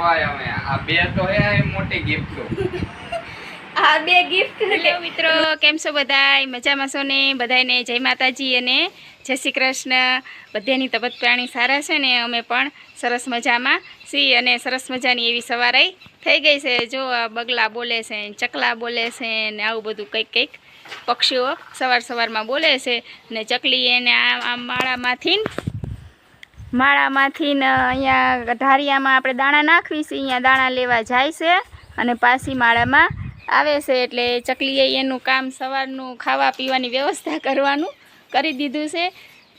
હોય અમે આ બે તો હે મોટી ગિફ્ટ આ બે ગિફ્ટ હેલો મિત્રો. કેમ છો બધાય? મજામાં છો ને? બધાને જય માતાજી અને જય શ્રી કૃષ્ણ. બધાની તબત પ્રાણી સારા છે ને? અમે પણ સરસ મજામાં સી અને સરસ મજાની એવી સવારે થઈ ગઈ છે. જો આ બગલા બોલે છે ને ચકલા બોલે છે ને આવું બધું કંઈક કંઈક પક્ષીઓ સવાર સવારમાં બોલે છે ને ચકલી એને આ આ માળામાંથી માળામાંથી ને અહીંયા ઢારિયામાં આપણે દાણા નાખવી છે, અહીંયા દાણા લેવા જાય છે અને પાછી માળામાં આવે છે એટલે ચકલીએ એનું કામ સવારનું ખાવા પીવાની વ્યવસ્થા કરવાનું કરી દીધું છે,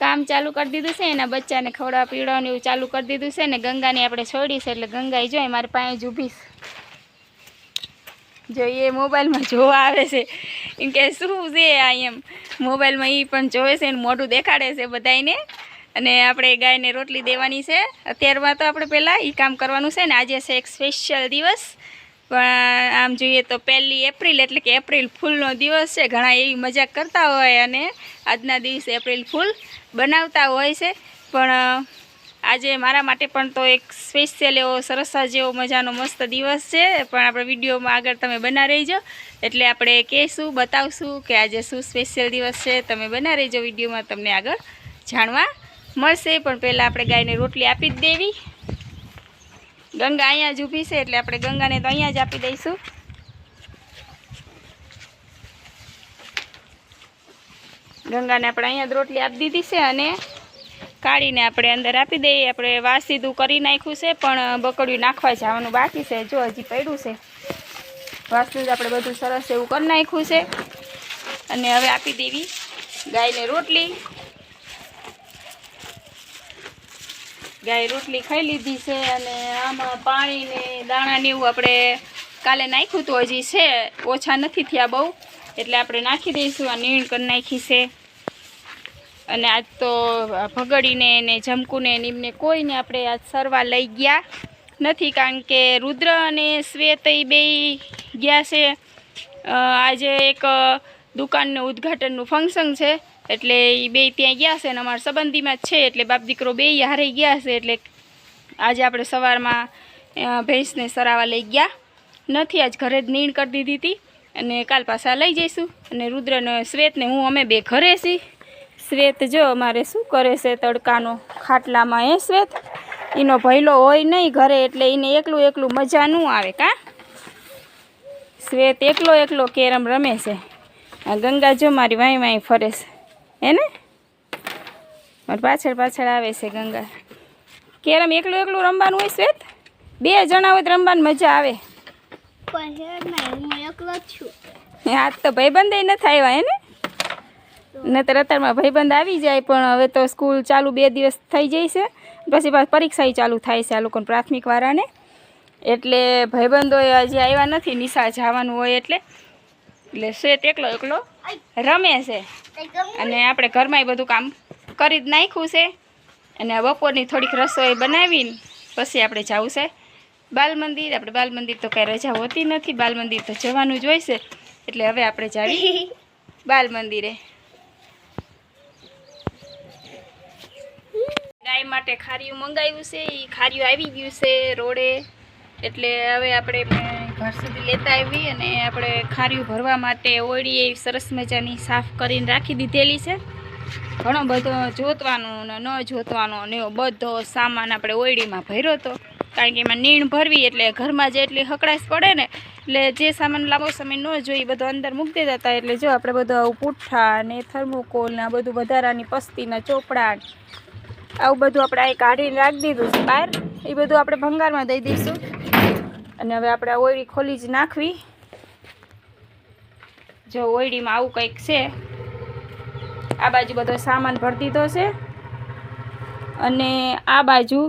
કામ ચાલુ કરી દીધું છે, એના બચ્ચાને ખવડાવવા પીવડાવવાનું એવું ચાલુ કરી દીધું છે ને ગંગાને આપણે છોડી એટલે ગંગાએ જોઈ મારી પાસે જ ઊભી જો એ મોબાઈલમાં જોવા આવે છે, એમ કે શું છે આ એમ. મોબાઈલમાં એ પણ જોવે છે એનું મોઢું દેખાડે છે બધાને અને આપણે ગાયને રોટલી દેવાની છે. અત્યારમાં તો આપણે પહેલાં એ કામ કરવાનું છે ને, આજે છે એક સ્પેશિયલ દિવસ. પણ આમ જોઈએ તો પહેલી એપ્રિલ એટલે કે એપ્રિલ ફૂલનો દિવસ છે. ઘણા એવી મજાક કરતા હોય અને આજના દિવસે એપ્રિલ ફૂલ બનાવતા હોય છે. પણ આજે મારા માટે પણ તો એક સ્પેશિયલ એવો સરસ જેવો મજાનો મસ્ત દિવસ છે. પણ આપણે વિડીયોમાં આગળ તમે બના રહીજો. એટલે આપણે કહેશું, બતાવશું કે આજે શું સ્પેશિયલ દિવસ છે. તમે બના રહીજો વિડીયોમાં તમને આગળ જાણવા. મળશે, પણ પહેલાં આપણે ગાયને રોટલી આપી જ દેવી. ગંગા અહીંયા જ ઊભી છે, એટલે આપણે ગંગાને તો અહીંયા જ આપી દઈશું. ગંગાને આપણે અહીંયા જ રોટલી આપી દીધી છે અને કાઢીને આપણે અંદર આપી દઈએ. આપણે વાસ સીધું કરી નાખ્યું છે, પણ બકડ્યું નાખવા જવાનું બાકી છે. જો હજી પડ્યું છે. વાસનું જ આપણે બધું સરસ એવું કરી નાખ્યું છે. અને હવે આપી દેવી ગાયને રોટલી. ગાય રોટલી ખાઈ લીધી છે અને આમાં પાણી ને દાણા ને એવું આપણે કાલે નાખ્યું તો હજી છે, ઓછા નથી થયા બહુ. એટલે આપણે નાખી દઈશું, આ નીણ કરી નાખી છે. અને આજ તો ભગડીને ને જમકુને ને એમને કોઈને આપણે આજ સરવા લઈ ગયા નથી, કારણ કે રુદ્ર અને શ્વેત બે ગયા છે. આજે એક દુકાનનું ઉદ્ઘાટનનું ફંક્શન છે. એટલે એ બે ત્યાં ગયા છે અને અમારા સંબંધીમાં જ છે, એટલે બાપ દીકરો બે હારે ગયા છે, એટલે આજે આપણે સવારમાં ભેંસને સરાવા લઈ ગયા. નથી, આજ ઘરે જ નીણ કરી દીધી હતી અને કાલ પાછા લઈ જઈશું. અને રુદ્રને શ્વેતને હું, અમે બે ઘરે છીએ શ્વેત જો અમારે શું કરે છે તડકાનો? ખાટલામાં એ શ્વેત? એનો ભૈલો હોય નહીં ઘરે, એટલે એને એકલું એકલું મજા ન આવે, કાં? શ્વેત એકલો એકલો કેરમ રમે છે. આ ગંગા જો મારી વાંઈ વાંઈ ફરે છે. હે ને? મારી પાછળ પાછળ આવે છે ગંગા. કેરમ એકલું એકલું રમવાનું હોય શ્વેત? બે જણા હોય તો રમવાની મજા આવે. પણ હું તો ભાઈબંધ નથી આવ્યા હે ને? નતર અત્યારમાં ભાઈબંધ આવી જાય પણ હવે તો સ્કૂલ ચાલુ બે દિવસ થઈ જાય છે. પછી પાછી પરીક્ષા ચાલુ થાય છે આ લોકોને પ્રાથમિક વાળાને. એટલે ભાઈબંધો હજી આવ્યા નથી નિશા જવાનું હોય એટલે. એટલે શ્વેત એકલો એકલો રમે છે. અને આપણે ઘરમાં બધું કામ કરી જ નાખ્યું છે. અને બપોરની થોડીક રસોઈ બનાવીને પછી આપણે જવું છે. બાલ મંદિર આપણે બાલ મંદિર તો કાંઈ રજા હોતી નથી. બાલ મંદિર તો જવાનું જ હોય છે. એટલે હવે આપણે જાવી બાલ મંદિરે. ગાય માટે ખારીયું મંગાવ્યું છે. એ ખારીયું આવી ગયું છે રોડે. એટલે હવે આપણે ઘર સુધી લેતા આવી અને આપણે ખારીયું ભરવા માટે ઓળી એવી સરસ મજાની સાફ કરીને રાખી દીધેલી છે. ઘણો બધો જોતવાનો ને ન જોતવાનો ને એવો બધો સામાન આપણે ઓળીમાં ભર્યો હતો કારણ કે એમાં નીણ ભરવી એટલે ઘરમાં જેટલી હકડાશ પડે ને, એટલે જે સામાન લાંબો સમય ન જોઈએ બધો અંદર મૂકી દેતા હતા. એટલે જો આપણે બધું આવું પૂઠા ને થર્મોકોલ ને આ બધું વધારાની પસ્તીના ચોપડા આવું બધું આપણે અહીં કાઢીને રાખી દીધું છે બહાર. એ બધું આપણે ભંગારમાં દઈ દઈશું. અને હવે આપણે આ ઓયડી ખોલી જ નાખવી. જો ઓયડીમાં આવું કંઈક છે, આ બાજુ બધો સામાન ભરી દીધો છે. અને આ બાજુ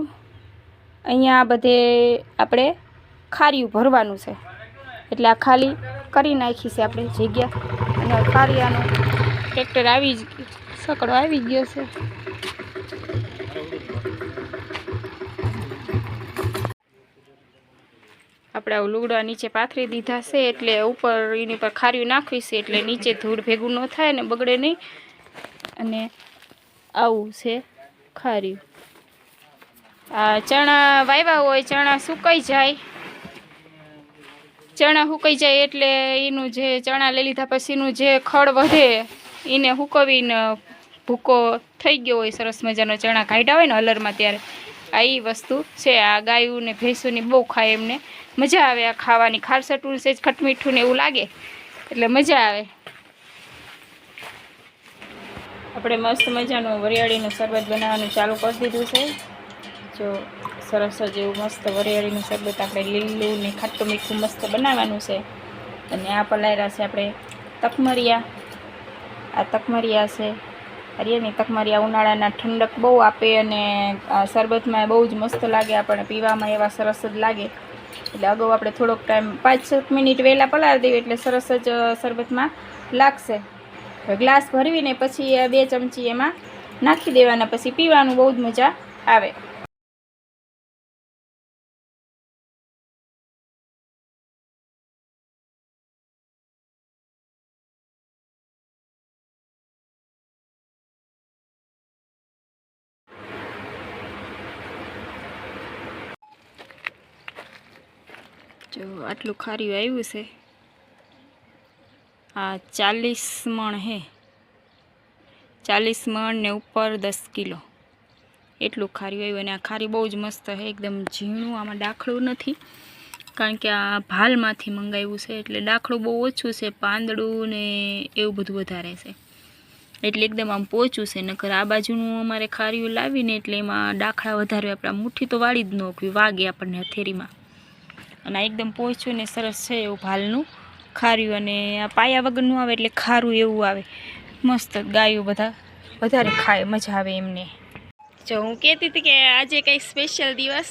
અહીંયા બધે આપણે ખારીયું ભરવાનું છે. એટલે આ ખાલી કરી નાખી છે આપણે જગ્યા. અને ખારિયાનું ટ્રેક્ટર આવી જ, સકડો આવી ગયો છે. આપણે આવું લુગડા નીચે પાથરી દીધા છે એટલે ઉપર એની પર ખાર્યું નાખવી છે એટલે નીચે ધૂળ ભેગું ન થાય ને બગડે નહીં. અને આવું છે ખાર્યું આ ચણા વાવ્યા હોય, ચણા સુકાઈ જાય. ચણા સુકાઈ જાય એટલે એનું જે ચણા લઈ લીધા પછીનું જે ખડ વધે, એને સુકવીને ભૂકો થઈ ગયો હોય, સરસ મજાનો ચણા કાઢ્યા હોય ને અલરમાં ત્યારે. આ એ વસ્તુ છે. આ ગાયું ને ભેંસોની બહુ ખાય એમને. મજા આવે આ ખાવાની. ખારસટું સેજ ખટમીઠું ને એવું લાગે. એટલે મજા આવે. આપણે મસ્ત મજાનું વરિયાળીનું શરબત બનાવવાનું ચાલુ કરી દીધું છે. જો સરસ જ એવું મસ્ત વરિયાળીનું શરબત આપણે લીલું ને ખાટું મીઠું મસ્ત બનાવવાનું છે. અને આ પલાયરા છે આપણે તકમરિયા. આ તકમરિયા છે. હરિયાની આ ઉનાળાના ઠંડક બહુ આપે અને શરબતમાં બહુ જ મસ્ત લાગે આપણને, પીવામાં એવા સરસ જ લાગે. એટલે અગાઉ આપણે થોડોક ટાઈમ પાંચ સાત મિનિટ વહેલા પલાળી દઈએ એટલે સરસ જ શરબતમાં લાગશે. ગ્લાસ ભરવીને પછી બે ચમચી એમાં નાખી દેવાના, પછી પીવાનું બહુ જ મજા આવે જો આટલું ખાર્યું આવ્યું છે. આ ચાલીસ મણ હે. ચાલીસ મણ ને ઉપર દસ કિલો. એટલું ખાર્યું આવ્યું અને આ ખારી બહુ જ મસ્ત છે એકદમ ઝીણું, આમાં ડાખડું નથી. કારણ કે આ ભાલમાંથી મંગાવ્યું છે, એટલે ડાખડું બહુ ઓછું છે, પાંદડું ને એવું બધું વધારે છે. એટલે એકદમ આમ પોચું છે, નકર આ બાજુનું અમારે ખારીયું લાવીને એટલે એમાં ડાખડા વધારે, આપણે મુઠ્ઠી તો વાળી જ ન વાગે આપણને હથેરીમાં અને આ એકદમ પોચું ને સરસ છે એવું ભાલનું ખાર્યું અને આ પાયા વગરનું આવે એટલે ખારું એવું આવે. મસ્ત ગાયું બધા, વધારે ખાય, મજા આવે એમને. જો હું કહેતી હતી કે આજે કંઈ સ્પેશિયલ દિવસ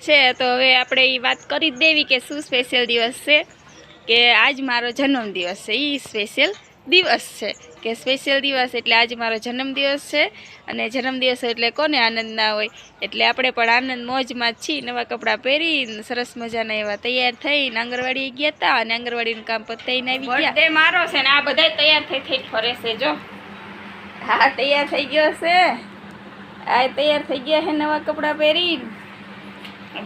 છે, તો હવે આપણે એ વાત કરી દેવી કે શું સ્પેશિયલ દિવસ છે, કે આજ મારો જન્મદિવસ છે એ સ્પેશિયલ દિવસ છે કે સ્પેશિયલ દિવસ એટલે આજે મારો જન્મદિવસ છે અને જન્મદિવસ એટલે કોને આનંદ ના હોય? એટલે આપણે પણ આનંદ મોજમાં જ છીએ. નવા કપડાં પહેરીને સરસ મજાના એવા તૈયાર થઈને આંગણવાડી ગયા હતા અને આંગણવાડીનું કામ પતાવીને આવી ગયા. મારો છે ને આ બધા તૈયાર થઈ થઈ ફરે છે જો. હા તૈયાર થઈ ગયો છે. આ તૈયાર થઈ ગયા છે નવા કપડાં પહેરી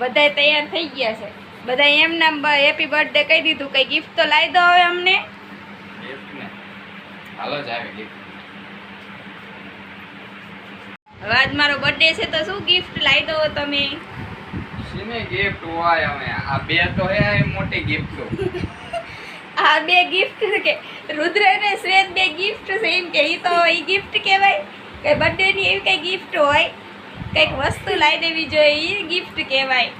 બધા તૈયાર થઈ ગયા છે. બધા એમ નામ હેપી બર્થડે કહી દીધું. કંઈ ગિફ્ટ તો લાવી દો હવે અમને ગિફ્ટ ને હાલો જ આવે ગિફ્ટ હવે આજ મારો બર્થડે છે તો શું ગિફ્ટ લાવી દો તમે? શીને ગિફ્ટ હોય અમે આ બે તો હે આ મોટી ગિફ્ટ આ બે ગિફ્ટ કે રુદ્ર અને શ્વેત બે ગિફ્ટ છે એમ કે ઈ તો ઈ ગિફ્ટ કહેવાય. કે બર્થડે ની એવી કઈ ગિફ્ટ હોય કંઈક વસ્તુ લાવી દેવી જોઈએ ઈ ગિફ્ટ કહેવાય.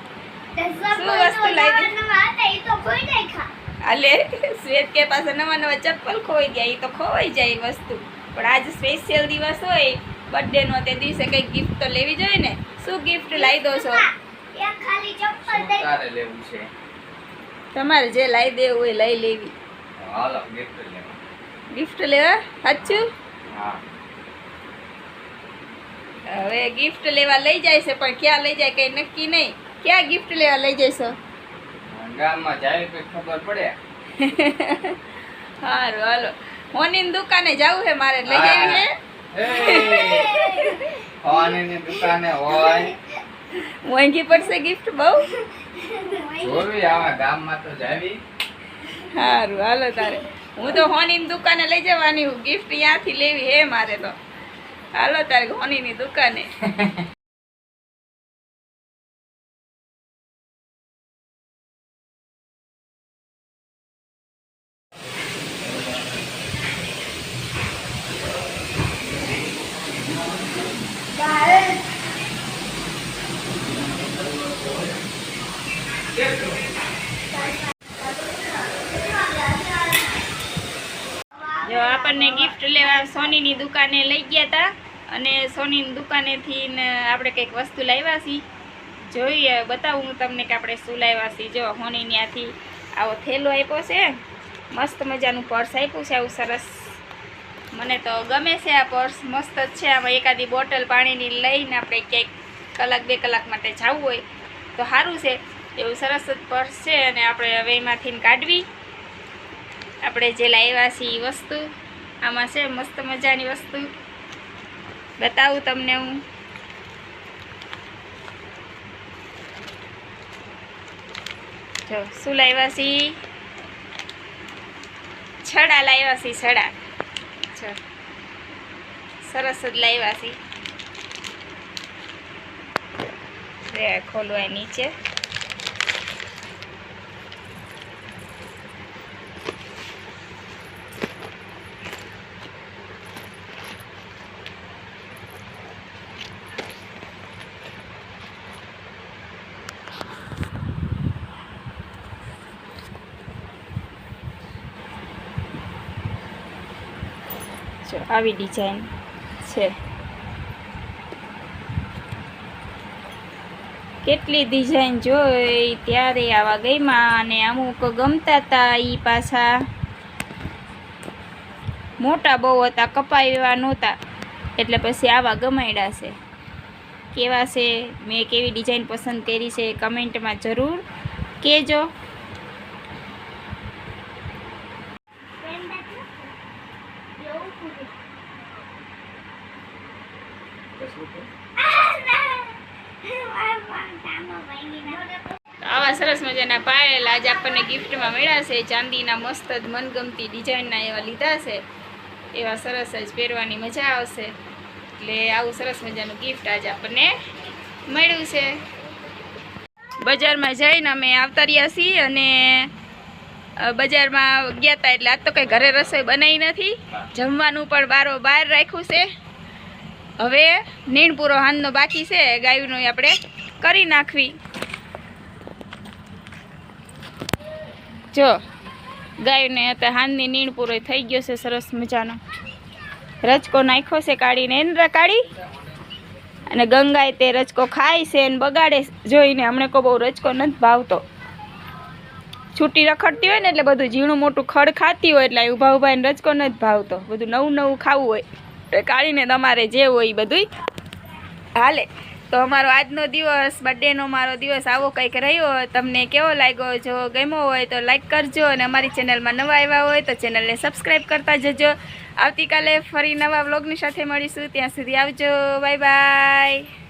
શું વસ્તુ લાવી દે? એ તો કોઈ નહીં ખા આલે શ્વેત કે પાસે નવા નવા ચપ્પલ ખોઈ ગયા એ તો ખોવાઈ જાય એ વસ્તુ. પણ આજ સ્પેશિયલ દિવસ હોય બર્થડેનો તે દિવસે કંઈક ગિફ્ટ તો લેવી જોઈએ ને? શું ગિફ્ટ લાવી દો છો? એક ખાલી ચપ્પલ શું દઈ તારે લેવું છે? તમારે જે લાવી દેવું હોય લઈ લેવી. ગિફ્ટ લેવા. સાચું? હા. હવે ગિફ્ટ લેવા લઈ જાય છે પણ ક્યાં લઈ જાય કઈ નક્કી નહીં. ક્યાં ગિફ્ટ લેવા લઈ જઈશો ગામમાં જાય તો ખબર પડે. સારું હાલો. હોની દુકાને જવું છે મારે લઈ જવી છે હવાની દુકાને હોય. મોંઘી પડશે ગિફ્ટ બહુ? જોવી આવા ગામમાં તો જાવી. સારું હાલો તારે. હું તો હોની દુકાને લઈ જવાની હું. ગિફ્ટ ત્યાંથી લેવી હે મારે તો. હાલો તારે હોનીની દુકાને. જો આપણને ગિફ્ટ લેવા સોનીની દુકાને લઈ ગયા હતા અને સોનીની દુકાનેથી આપણે કંઈક વસ્તુ લાવ્યા છીએ જોઈએ, બતાવું હું તમને કે આપણે શું લાવ્યા છીએ જો હોની ત્યાંથી આવો થેલો આપ્યો છે. મસ્ત મજાનું પર્સ આપ્યું છે. આવું સરસ. મને તો ગમે છે આ પર્સ. મસ્ત જ છે. આમાં એકાદી બોટલ પાણીની લઈને આપણે ક્યાંક કલાક, બે કલાક માટે જવું હોય તો સારું છે. એવું સરસ જ પર્સ છે અને આપણે હવે એમાંથી કાઢવી. આપણે જે લાવ્યા છીએ એ વસ્તુ, આમાં છે મસ્ત મજાની વસ્તુ. બતાવું તમને હું. જો, શું લાવ્યા છીએ છડા લાવ્યા છીએ છડા. સરસ જ લાવ્યા છીએ ખોલવાય નીચે. જો આવી ડિઝાઇન છે. કેટલી ડિઝાઇન જોઈ, ત્યારે આવા ગઈમાં અને અમુક ગમતા હતા એ પાછા. મોટા બહુ હતા કપાય એવા નહોતા. એટલે પછી આવા ગમાયડા છે. કેવા છે, મેં કેવી ડિઝાઇન પસંદ કરી છે કમેન્ટમાં જરૂર કહેજો પ્રેમ બાત નથી. એવું પૂરું. આ ના. આ વાંટામાં ભાંગી નાખો. આવા સરસ મજાના પાયેલ આજ આપણને ગિફ્ટમાં મળ્યા છે. ચાંદીના મસ્ત જ મનગમતી ડિઝાઇનના એવા લીધા છે. એવા સરસ જ પહેરવાની મજા આવશે. એટલે આવું સરસ મજાનું ગિફ્ટ આજે આપણને મળ્યું છે. બજારમાં જઈને અમે આવતા રહ્યા છીએ અને બજારમાં ગયા હતા એટલે આજ તો કંઈ ઘરે રસોઈ બનાવી નથી. જમવાનું પણ બારો બહાર રાખ્યું છે. હવે નીણ પૂરો બાકી છે. ગાયનું આપણે કરી નાખવી. જો, ગાયને અત્યારે હાંજની નીણ પૂરો થઈ ગયો છે, સરસ મજાનો. રચકો નાખ્યો છે કાઢીને, એને કાઢી? અને ગંગાએ તે રચકો ખાય છે અને બગાડે જોઈને હમણે કો બહુ રચકો નથી ભાવતો. છૂટી રખડતી હોય ને એટલે બધું ઝીણું મોટું ખડ ખાતી હોય એટલે ઊભા ઊભા એને રચકો નથી ભાવતો. બધું નવું નવું ખાવું હોય. કાઢીને તમારે જે હોય એ બધું હાલે. તો અમારો આજનો દિવસ બર્થડેનો મારો દિવસ આવો કંઈક રહ્યો તમને કેવો લાગ્યો, જો ગમ્યો હોય તો લાઈક કરજો અને અમારી ચેનલમાં નવા આવ્યા હોય તો ચેનલને સબસ્ક્રાઈબ કરતા જજો. આવતીકાલે ફરી નવા વ્લોગની સાથે મળીશું. ત્યાં સુધી આવજો. Bye bye